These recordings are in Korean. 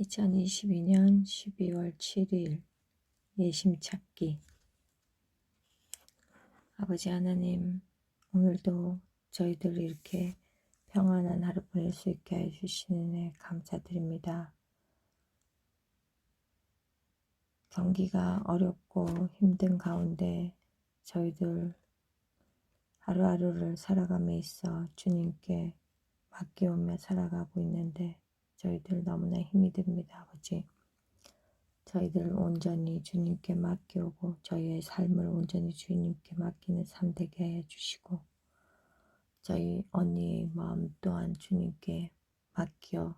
2022년 12월 7일 예심 찾기 아버지 하나님 오늘도 저희들 이렇게 평안한 하루 보낼 수 있게 해주시는 애 감사드립니다. 경기가 어렵고 힘든 가운데 저희들 하루하루를 살아감에 있어 주님께 맡겨오며 살아가고 있는데 저희들 너무나 힘이 듭니다, 아버지. 저희들 온전히 주님께 맡겨오고 저희의 삶을 온전히 주님께 맡기는 삶 되게 해 주시고 저희 언니의 마음 또한 주님께 맡겨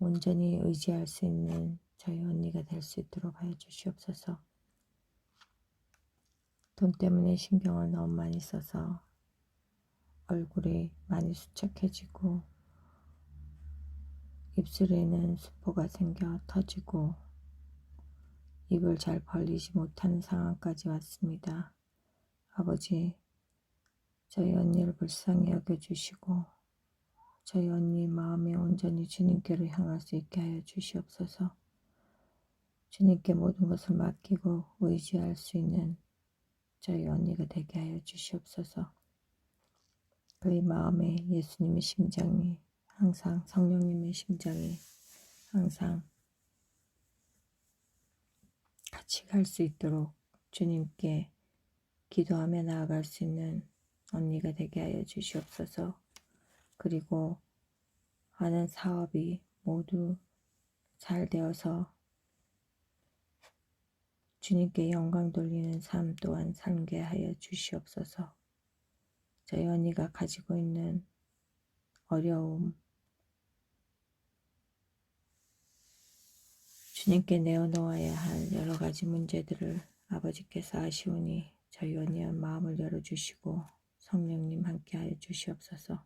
온전히 의지할 수 있는 저희 언니가 될 수 있도록 하여 주시옵소서. 돈 때문에 신경을 너무 많이 써서 얼굴이 많이 수척해지고 입술에는 수포가 생겨 터지고 입을 잘 벌리지 못하는 상황까지 왔습니다. 아버지, 저희 언니를 불쌍히 여겨주시고 저희 언니 마음에 온전히 주님께로 향할 수 있게 하여 주시옵소서. 주님께 모든 것을 맡기고 의지할 수 있는 저희 언니가 되게 하여 주시옵소서. 그의 마음에 예수님의 심장이 항상 성령님의 심장이 항상 같이 갈 수 있도록 주님께 기도하며 나아갈 수 있는 언니가 되게 하여 주시옵소서. 그리고 하는 사업이 모두 잘 되어서 주님께 영광 돌리는 삶 또한 살게 하여 주시옵소서. 저희 언니가 가지고 있는 어려움, 주님께 내어놓아야 할 여러 가지 문제들을 아버지께서 아시오니 저희 언니의 마음을 열어주시고 성령님 함께하여 주시옵소서.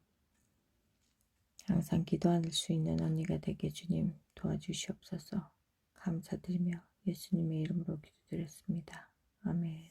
항상 기도할 수 있는 언니가 되게 주님 도와주시옵소서. 감사드리며 예수님의 이름으로 기도드렸습니다. 아멘.